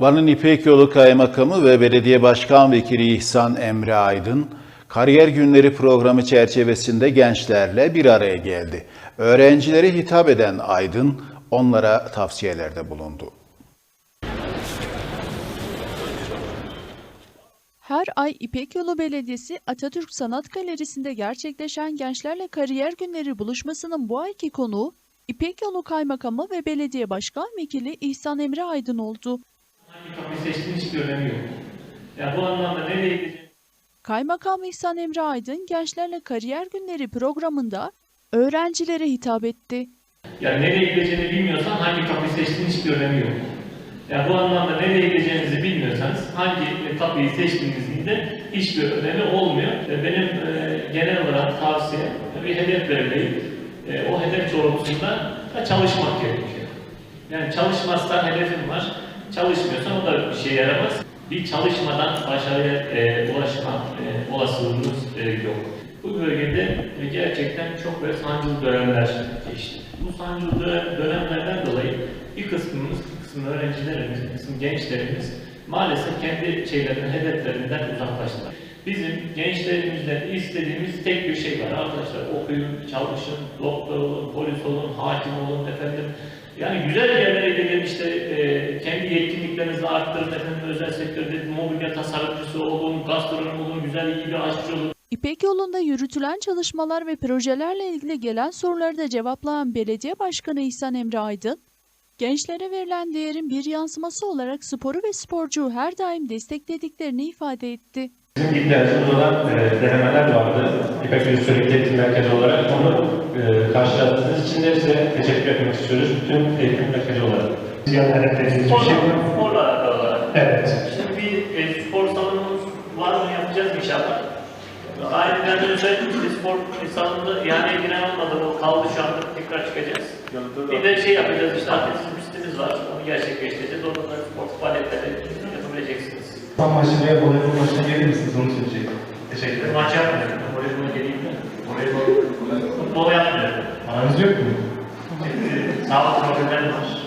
Van'ın İpek Yolu Kaymakamı ve Belediye Başkan Vekili İhsan Emre Aydın, Kariyer Günleri programı çerçevesinde gençlerle bir araya geldi. Öğrencilere hitap eden Aydın, onlara tavsiyelerde bulundu. Her ay İpek Yolu Belediyesi Atatürk Sanat Galerisi'nde gerçekleşen Gençlerle Kariyer Günleri buluşmasının bu ayki konuğu İpek Yolu Kaymakamı ve Belediye Başkan Vekili İhsan Emre Aydın oldu. Hangi kapıyı seçtiğinin hiçbir önemi yok. Yani bu anlamda nereye gideceğini Kaymakam İhsan Emre Aydın Gençlerle Kariyer Günleri programında öğrencilere hitap etti. yani nereye gideceğini bilmiyorsan hangi kapıyı seçtiğinin hiçbir önemi yok. Yani bu anlamda nereye gideceğinizi bilmiyorsanız hangi kapıyı seçtiğinizin de hiçbir önemi olmuyor. Benim e, genel olarak tavsiyem bir hedef belirleyip e, o hedef doğrultusunda da çalışmak gerekiyor. Yani çalışmazsan hedefin var, çalışmıyorsan o da bir şey yaramaz. Bir çalışmadan başarıya e, ulaşma e, olasılığımız e, yok. Bu bölgede e, gerçekten çok böyle sancılı dönemler geçti. Bu sancılı dö- dönemlerden dolayı bir kısmımız, bir kısım öğrencilerimiz, bir kısım gençlerimiz maalesef kendi şeylerinden, hedeflerinden uzaklaştılar. Bizim gençlerimizden istediğimiz tek bir şey var arkadaşlar. Okuyun, çalışın, doktor olun, polis olun, hakim olun efendim. Yani güzel yerlere gidin işte yetkinliklerinizi arttırın efendim özel sektörde mobilya tasarımcısı olun, gastronom olun, güzel iyi bir aşçı olun. İpek yolunda yürütülen çalışmalar ve projelerle ilgili gelen soruları da cevaplayan Belediye Başkanı İhsan Emre Aydın, gençlere verilen değerin bir yansıması olarak sporu ve sporcuyu her daim desteklediklerini ifade etti. Bizim ihtiyacımız olan e, denemeler vardı. İpek Yolu Sürekli Eğitim Merkezi olarak onu e, karşılattığınız için de size teşekkür etmek istiyoruz. Bütün eğitim merkezi olarak. Yan hedefleriniz bir şey Sporla, mi? sporla alakalı olarak. Evet. Şimdi bir e, spor salonumuz var mı yapacağız inşallah. Aileden özellikle spor salonunda yani giren olmadı o kaldı şu anda tekrar. Bir de şey yapacağız işte atletizm pistimiz var onu gerçekleştireceğiz. Orada da spor faaliyetleri yapabileceksiniz. Tam maçına ve voleybol maçına gelir misiniz? Onu söyleyecektim. Teşekkür ederim. Maç yapmıyorum. Voleybola geleyim mi? Voleybol. Futbol yapmıyorum. Aranız yok mu? Sağlık problemleri var.